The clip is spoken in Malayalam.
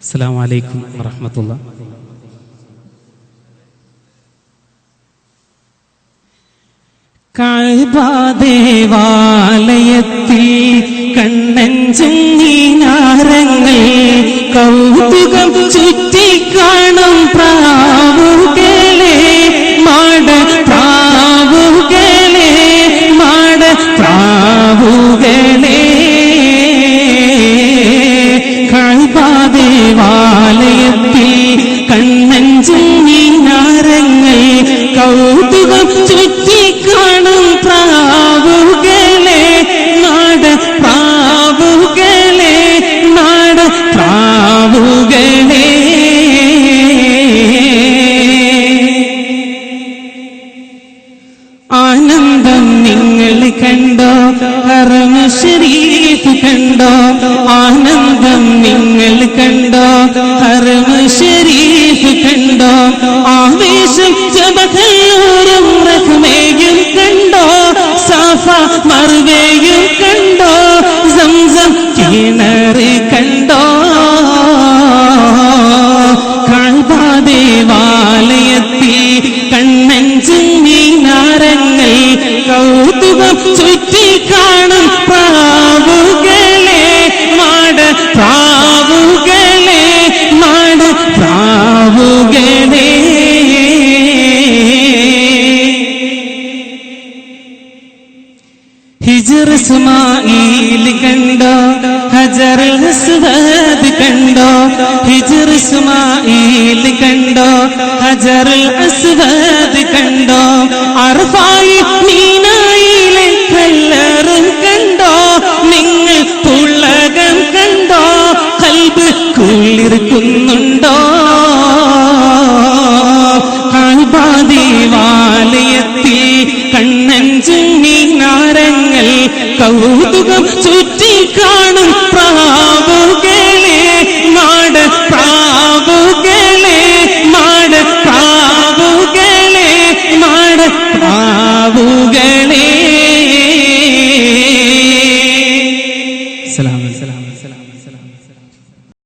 അസ്സാം വലൈക്കും വറഹമത്തുള്ള. കാൽബാദേവാലയത്തിൽ കണ്ണൻ നീനാരങ്ങൾ കൗതുകം ചുറ്റിക്കാണും പ്രാവുകളെ നാട പ്രാവുകളെ നാട പ്രാവുകളെ. ആനന്ദം നിങ്ങൾ കണ്ടോ ഹറമ ശരീഫ് കണ്ടോ? ആനന്ദം നിങ്ങൾ കണ്ടോ മറുവേയും കണ്ടോ? സംസം കിണറ് കണ്ടോ? കാൽപാദേവാലയത്തിൽ കണ്ണൻ ചിങ്ങി നാരങ്ങൾ കൗതുകം ചുറ്റിക്കാണും. പ്രാവുകളെ ഹിജർ ഇസ്മായിൽ കണ്ടോ? ഹജർ അസ്വദ് കണ്ടോ? ഹിജർ ഇസ്മായിൽ കണ്ടോ? ഹജർ അസ്വദ് കണ്ടോ? അർഫായി മീനായിലെ കൗതുകം ചുറ്റിക്കാ